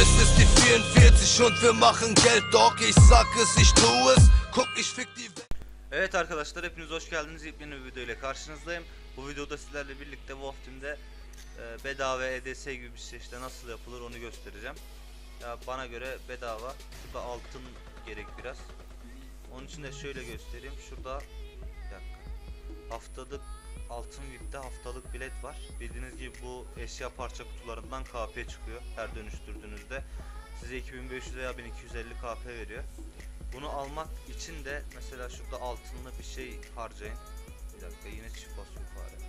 Es ist die 44 und wir machen Geld, Dog. Ich sag es, ich tu es. Guck, ich fick die. Evet arkadaşlar hepiniz hoş geldiniz. Yepyeni bir video ile karşınızdayım. Bu videoda sizlerle birlikte Wolf Team'de e, bedava EDS gibi bir şey nasıl yapılır onu göstereceğim. Ya bana göre bedava. Şurada altın gerek biraz. Onun için de şöyle göstereyim. Şurada bir dakika. Haftalık altın VIP'te haftalık bilet var. Bildiğiniz gibi bu eşya parça kutularından KP çıkıyor her dönüştürdüğünüzde. Size 2500 veya 1250 KP veriyor. Bunu almak için de mesela şurada altınlı bir şey harcayın. Bir dakika yine çift basıyor fare.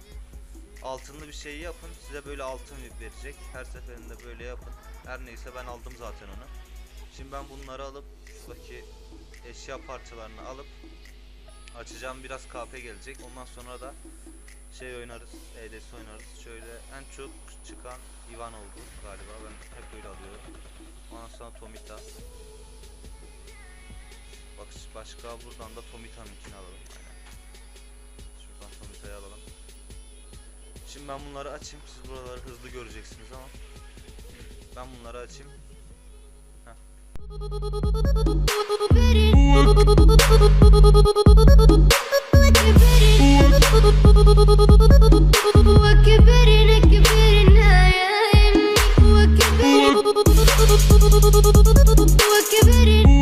Altınlı bir şey yapın size böyle altın verecek. Her seferinde böyle yapın. Her neyse ben aldım zaten onu. Şimdi ben bunları alıp şuradaki eşya parçalarını alıp açacağım biraz KP gelecek. Ondan sonra da şey oynarız, EDS oynarız. Şöyle en çok çıkan Ivan oldu galiba. Ben hep böyle alıyorum. Ondan sonra Tomita. Bak başka buradan da Tomita'nınkini alalım. Aynen. Şuradan Tomita'yı alalım. Şimdi ben bunları açayım. Siz buraları hızlı göreceksiniz ama. Ben bunları açayım. Heh.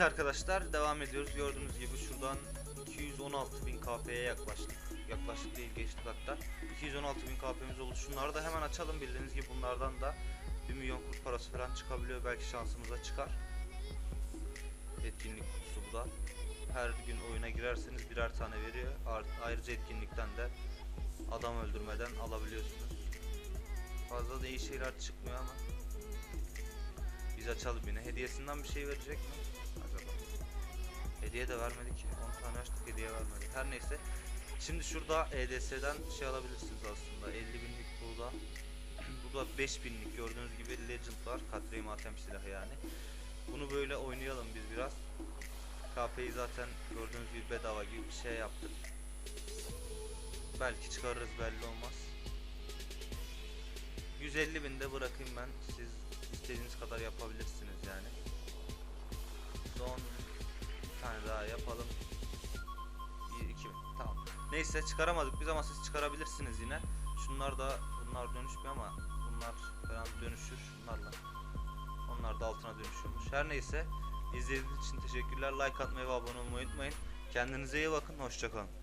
Evet arkadaşlar devam ediyoruz. Gördüğünüz gibi şuradan 216.000 KP'ye yaklaştık. Yaklaştık değil geçtik hatta. 216.000 KP'miz oldu. Şunları da hemen açalım. Bildiğiniz gibi bunlardan da 1 milyon kurt parası falan çıkabiliyor. Belki şansımıza çıkar. Etkinlik kutusu bu da. Her gün oyuna girerseniz birer tane veriyor. Ayrıca etkinlikten de adam öldürmeden alabiliyorsunuz. Fazla da iyi şeyler çıkmıyor ama biz açalım yine. Hediyesinden bir şey verecek mi? Hediye de vermedi ki. 10 tane açtık hediye vermedi. Her neyse. Şimdi şurada EDS'den şey alabilirsiniz aslında. 50 binlik burada. burada 5 binlik gördüğünüz gibi Legend var. Katri matem silahı yani. Bunu böyle oynayalım biz biraz. KP'yi zaten gördüğünüz gibi bedava gibi bir şey yaptık. Belki çıkarırız belli olmaz. 150 binde bırakayım ben. Siz istediğiniz kadar yapabilirsiniz yani. Tane daha yapalım. 1 2 tamam. Neyse çıkaramadık biz ama siz çıkarabilirsiniz yine. Şunlar da bunlar dönüşmüyor ama bunlar falan dönüşür şunlarla. Onlar da altına dönüşüyormuş. Her neyse izlediğiniz için teşekkürler. Like atmayı ve abone olmayı unutmayın. Kendinize iyi bakın. Hoşçakalın.